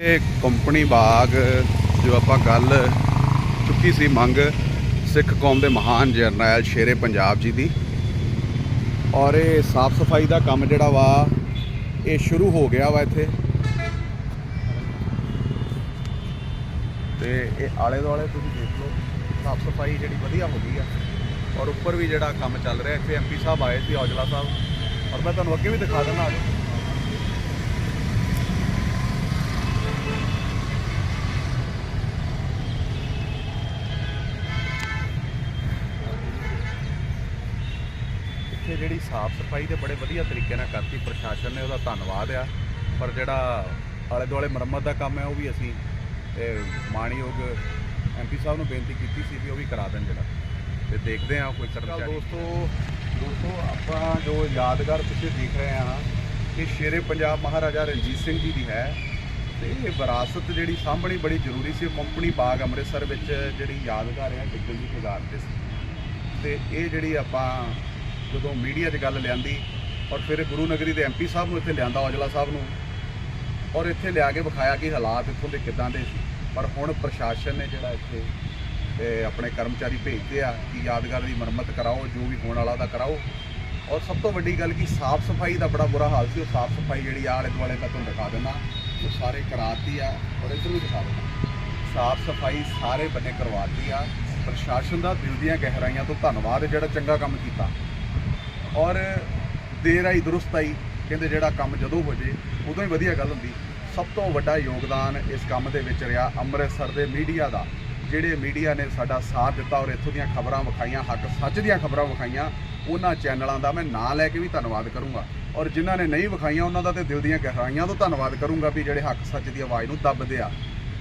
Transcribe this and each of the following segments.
ਇਹ ਕੰਪਨੀ ਬਾਗ, ਜੋ ਆਪਾਂ ਗੱਲ ਚੁੱਕੀ ਸੀ ਮੰਗ, ਸਿੱਖ ਕੌਮ ਦੇ ਮਹਾਨ ਜਰਨੈਲ ਸ਼ੇਰੇ ਪੰਜਾਬ ਜੀ ਦੀ। ਔਰ ਇਹ ਸਾਫ਼ ਸਫ਼ਾਈ ਦਾ ਕੰਮ ਜਿਹੜਾ ਵਾ, ਇਹ ਸ਼ੁਰੂ ਹੋ ਗਿਆ ਵਾ ਇੱਥੇ। ਤੇ ਇਹ ਆਲੇ ਦੁਆਲੇ ਤੁਸੀਂ ਦੇਖ ਲਓ, ਸਾਫ਼ ਸਫ਼ਾਈ ਜਿਹੜੀ ਵਧੀਆ ਹੋ ਗਈ ਆ। ਔਰ ਉੱਪਰ ਵੀ ਜਿਹੜਾ ਕੰਮ ਚੱਲ ਰਿਹਾ, ਇੱਥੇ ਐਮਪੀ ਸਾਹਿਬ ਆਏ ਸੀ ਔਜਲਾ ਸਾਹਿਬ। ਔਰ ਮੈਂ ਤੁਹਾਨੂੰ ਅੱਗੇ ਵੀ ਦਿਖਾ ਦਿੰਦਾ ਆ ਜਾਓ ਇੱਥੇ ਜਿਹੜੀ ਸਾਫ਼ ਸਫ਼ਾਈ ਤੇ ਬੜੇ ਵਧੀਆ ਤਰੀਕੇ ਨਾਲ ਕਰਤੀ ਪ੍ਰਸ਼ਾਸਨ ਨੇ ਉਹਦਾ ਧੰਨਵਾਦ ਆ। ਪਰ ਜਿਹੜਾ ਆਲੇ ਦੁਆਲੇ ਮੁਰੰਮਤ ਦਾ ਕੰਮ ਹੈ ਉਹ ਵੀ ਅਸੀਂ ਮਾਣਯੋਗ ਐਮਪੀ ਸਾਹਿਬ ਨੂੰ ਬੇਨਤੀ ਕੀਤੀ ਸੀ ਵੀ ਉਹ ਵੀ ਕਰਾ ਦੇਣ ਜਿਹੜਾ। ਤੇ ਦੇਖਦੇ ਹਾਂ ਕੋਈ ਕਰਮਚਾਰੀ ਦੋਸਤੋ ਦੋਸਤੋ ਆਪਾਂ ਜੋ ਯਾਦਗਾਰ ਤੁਸੀਂ ਦੇਖ ਰਹੇ ਹਾਂ ਇਹ ਸ਼ੇਰੇ ਪੰਜਾਬ ਮਹਾਰਾਜਾ ਰਣਜੀਤ ਸਿੰਘ ਜੀ ਦੀ ਹੈ। ਤੇ ਇਹ ਵਿਰਾਸਤ ਜਿਹੜੀ ਸਾਂਭਣੀ ਬੜੀ ਜ਼ਰੂਰੀ ਸੀ ਕੰਪਨੀ ਬਾਗ ਅੰਮ੍ਰਿਤਸਰ ਵਿੱਚ ਜਿਹੜੀ ਯਾਦਗਾਰ ਹੈ ਡਿੱਗਲ ਜੀ ਤੇ ਸੀ। ਤੇ ਇਹ ਜਿਹੜੀ ਆਪਾਂ ਜਦੋਂ ਮੀਡੀਆ 'ਚ ਗੱਲ ਲਿਆਂਦੀ ਔਰ ਫਿਰ ਗੁਰੂ ਨਗਰੀ ਦੇ ਐਮਪੀ ਸਾਹਿਬ ਨੂੰ ਇੱਥੇ ਲਿਆਂਦਾ, ਔਜਲਾ ਸਾਹਿਬ ਨੂੰ, ਔਰ ਇੱਥੇ ਲਿਆ ਕੇ ਵਿਖਾਇਆ ਕਿ ਹਾਲਾਤ ਇੱਥੋਂ ਦੇ ਕਿਦਾਂ ਦੇ ਸੀ। ਪਰ ਹੁਣ ਪ੍ਰਸ਼ਾਸਨ ਨੇ ਜਿਹੜਾ ਇੱਥੇ, ਤੇ ਆਪਣੇ ਕਰਮਚਾਰੀ ਭੇਜਦੇ ਆ ਕਿ ਯਾਦਗਾਰ ਦੀ ਮੁਰੰਮਤ ਕਰਾਓ, ਜੋ ਵੀ ਹੋਣ ਵਾਲਾ ਦਾ ਕਰਾਓ। ਔਰ ਸਭ ਤੋਂ ਵੱਡੀ ਗੱਲ ਕਿ ਸਾਫ਼ ਸਫ਼ਾਈ ਦਾ ਬੜਾ ਬੁਰਾ ਹਾਲ ਸੀ, ਉਹ ਸਾਫ਼ ਸਫ਼ਾਈ ਜਿਹੜੀ ਆ ਆਲੇ ਦੁਆਲੇ ਮੈਂ ਤੁਹਾਨੂੰ ਦਿਖਾ ਦਿੰਦਾ। ਉਹ ਸਾਰੇ ਕਰਾਤੀ ਆ ਔਰ ਇੱਧਰ ਵੀ ਦਿਖਾ ਦਿੰਦਾ। ਸਾਫ਼ ਸਫ਼ਾਈ ਸਾਰੇ ਬੰਨੇ ਕਰਵਾਤੀ ਆ। ਪ੍ਰਸ਼ਾਸਨ ਦਾ ਦਿਲ ਦੀਆਂ ਗਹਿਰਾਈਆਂ ਤੋਂ ਧੰਨਵਾਦ, ਜਿਹੜਾ ਚੰਗਾ ਕੰਮ ਕੀਤਾ। ਔਰ ਦੇਰ ਆਈ ਦਰੁਸਤ ਆਈ, ਕਹਿੰਦੇ ਜਿਹੜਾ ਕੰਮ ਜਦੋਂ ਹੋ ਜੇ, ਉਦੋਂ ਹੀ ਵਧੀਆ ਗੱਲ ਹੁੰਦੀ। ਸਭ ਤੋਂ ਵੱਡਾ ਯੋਗਦਾਨ ਇਸ ਕੰਮ ਦੇ ਵਿੱਚ ਰਿਹਾ ਅੰਮ੍ਰਿਤਸਰ ਦੇ ਮੀਡੀਆ ਦਾ, ਜਿਹੜੇ ਮੀਡੀਆ ਨੇ ਸਾਡਾ ਸਾਥ ਦਿੱਤਾ ਔਰ ਇੱਥੋਂ ਦੀਆਂ ਖਬਰਾਂ ਵਿਖਾਈਆਂ, ਹੱਕ ਸੱਚ ਦੀਆਂ ਖਬਰਾਂ ਵਿਖਾਈਆਂ, ਉਹਨਾਂ ਚੈਨਲਾਂ ਦਾ ਮੈਂ ਨਾਂ ਲੈ ਕੇ ਵੀ ਧੰਨਵਾਦ ਕਰੂੰਗਾ। ਔਰ ਜਿਨ੍ਹਾਂ ਨੇ ਨਹੀਂ ਵਿਖਾਈਆਂ, ਉਹਨਾਂ ਦਾ ਤੇ ਦਿਲ ਦੀਆਂ ਗਹਿਰਾਈਆਂ ਤੋਂ ਧੰਨਵਾਦ ਕਰੂੰਗਾ ਵੀ ਜਿਹੜੇ ਹੱਕ ਸੱਚ ਦੀ ਆਵਾਜ਼ ਨੂੰ ਦੱਬਦੇ ਆ।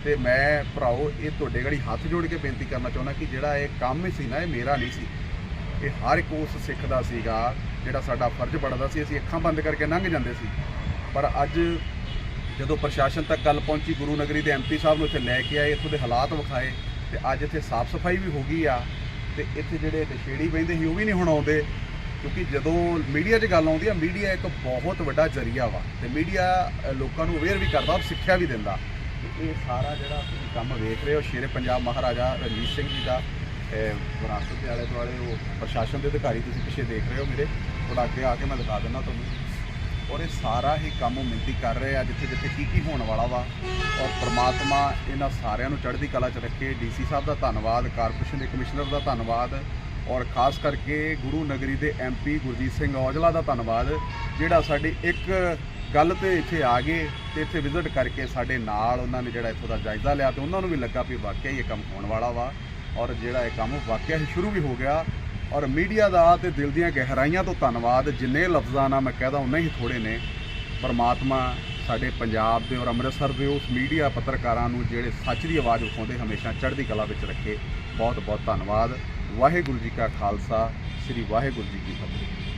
ਤੇ ਮੈਂ ਭਰਾਓ ਇਹ ਤੁਹਾਡੇ ਗੜੀ ਹੱਥ ਜੋੜ ਕੇ ਬੇਨਤੀ ਕਰਨਾ ਚਾਹੁੰਦਾ ਕਿ ਜਿਹੜਾ ਇਹ ਕੰਮ ਹੀ ਸੀ ਨਾ, ਇਹ ਮੇਰਾ ਨਹੀਂ ਸੀ। ਇਹ ਹਰ ਇੱਕ ਉਸ ਸਿੱਖ ਦਾ ਸੀਗਾ ਜਿਹੜਾ ਸਾਡਾ ਫਰਜ਼ ਬਣਦਾ ਸੀ, ਅਸੀਂ ਅੱਖਾਂ ਬੰਦ ਕਰਕੇ ਲੰਘ ਜਾਂਦੇ ਸੀ। ਪਰ ਅੱਜ ਜਦੋਂ ਪ੍ਰਸ਼ਾਸਨ ਤੱਕ ਗੱਲ ਪਹੁੰਚੀ, ਗੁਰੂ ਨਗਰੀ ਦੇ ਐਮਪੀ ਸਾਹਿਬ ਨੂੰ ਇੱਥੇ ਲੈ ਕੇ ਆਏ, ਇੱਥੋਂ ਦੇ ਹਾਲਾਤ ਵਿਖਾਏ, ਤੇ ਅੱਜ ਇੱਥੇ ਸਾਫ਼ ਸਫ਼ਾਈ ਵੀ ਹੋ ਗਈ ਆ, ਤੇ ਇੱਥੇ ਜਿਹੜੇ ਨਸ਼ੇੜੀ ਬਹਿੰਦੇ ਸੀ, ਉਹ ਵੀ ਨਹੀਂ ਹੁਣ ਆਉਂਦੇ। ਕਿਉਂਕਿ ਜਦੋਂ ਮੀਡੀਆ 'ਚ ਗੱਲ ਆਉਂਦੀ ਆ, ਮੀਡੀਆ ਇੱਕ ਬਹੁਤ ਵੱਡਾ ਜ਼ਰੀਆ ਵਾ, ਤੇ ਮੀਡੀਆ ਲੋਕਾਂ ਨੂੰ ਅਵੇਅਰ ਵੀ ਕਰਦਾ ਔਰ ਸਿੱਖਿਆ ਵੀ ਦਿੰਦਾ। ਤੇ ਇਹ ਸਾਰਾ ਜਿਹੜਾ ਤੁਸੀਂ ਕੰਮ ਵੇਖ ਰਹੇ ਹੋ, ਸ਼ੇਰੇ ਪੰਜਾਬ ਮਹਾਰਾਜਾ ਰਣਜੀਤ ਸਿੰਘ ਜੀ ਦਾ ਵਿਰਾਸਤ ਦੇ ਆਲੇ ਦੁਆਲੇ ਉਹ ਪ੍ਰਸ਼ਾਸਨ ਦੇ ਅਧਿਕਾਰੀ ਤੁਸੀਂ ਪਿੱਛੇ ਦੇਖ ਰਹੇ ਹੋ ਮੇਰੇ ਥੋੜਾ ਅੱਗੇ ਆ ਕੇ ਮੈਂ ਦਿਖਾ ਦਿੰਦਾ ਤੁਹਾਨੂੰ। ਔਰ ਇਹ ਸਾਰਾ ਹੀ ਕੰਮ ਉਹ ਮਿਹਨਤੀ ਕਰ ਰਹੇ ਆ, ਜਿੱਥੇ ਜਿੱਥੇ ਕੀ ਕੀ ਹੋਣ ਵਾਲਾ ਵਾ। ਔਰ ਪ੍ਰਮਾਤਮਾ ਇਹਨਾਂ ਸਾਰਿਆਂ ਨੂੰ ਚੜ੍ਹਦੀ ਕਲਾ 'ਚ ਰੱਖੇ। ਡੀਸੀ ਸਾਹਿਬ ਦਾ ਧੰਨਵਾਦ, ਕਾਰਪੋਰੇਸ਼ਨ ਦੇ ਕਮਿਸ਼ਨਰ ਦਾ ਧੰਨਵਾਦ, ਔਰ ਖਾਸ ਕਰਕੇ ਗੁਰੂ ਨਗਰੀ ਦੇ ਐਮਪੀ ਗੁਰਜੀਤ ਸਿੰਘ ਔਜਲਾ ਦਾ ਧੰਨਵਾਦ, ਜਿਹੜਾ ਸਾਡੀ ਇੱਕ ਗੱਲ ਤੇ ਇੱਥੇ ਆ ਗਏ ਤੇ ਇੱਥੇ ਵਿਜ਼ਿਟ ਕਰਕੇ ਸਾਡੇ ਨਾਲ ਉਹਨਾਂ ਨੇ ਜਿਹੜਾ ਇੱਥੋਂ ਦਾ ਜਾਇਜ਼ਾ ਲਿਆ ਤੇ ਉਹਨਾਂ ਨੂੰ ਵੀ ਲੱਗਾ ਵੀ ਵਾਕਿਆ ਇਹ ਕੰਮ ਹੋਣ ਵਾਲਾ ਵਾ। ਔਰ ਜਿਹੜਾ ਇਹ ਕੰਮ ਵਾਕਿਆ ਹੀ ਸ਼ੁਰੂ ਵੀ ਹੋ ਗਿਆ। ਔਰ ਮੀਡੀਆ ਦਾ ਤੇ ਦਿਲ ਦੀਆਂ ਗਹਿਰਾਈਆਂ ਤੋਂ ਧੰਨਵਾਦ। ਜਿੰਨੇ ਲਫ਼ਜ਼ਾਂ ਨਾਲ ਮੈਂ ਕਹਦਾ, ਉਨੇ ਹੀ ਥੋੜੇ ਨੇ। ਪਰਮਾਤਮਾ ਸਾਡੇ ਪੰਜਾਬ ਦੇ ਔਰ ਅੰਮ੍ਰਿਤਸਰ ਦੇ ਉਸ ਮੀਡੀਆ ਪੱਤਰਕਾਰਾਂ ਨੂੰ ਜਿਹੜੇ ਸੱਚ ਦੀ ਆਵਾਜ਼ ਉਠਾਉਂਦੇ ਹਮੇਸ਼ਾ ਚੜ੍ਹਦੀ ਕਲਾ ਵਿੱਚ ਰੱਖੇ। ਬਹੁਤ ਬਹੁਤ ਧੰਨਵਾਦ। ਵਾਹਿਗੁਰੂ ਜੀ ਕਾ ਖਾਲਸਾ। ਸ੍ਰੀ ਵਾਹਿਗੁਰੂ ਜੀ ਕੀ ਫਤਿਹ।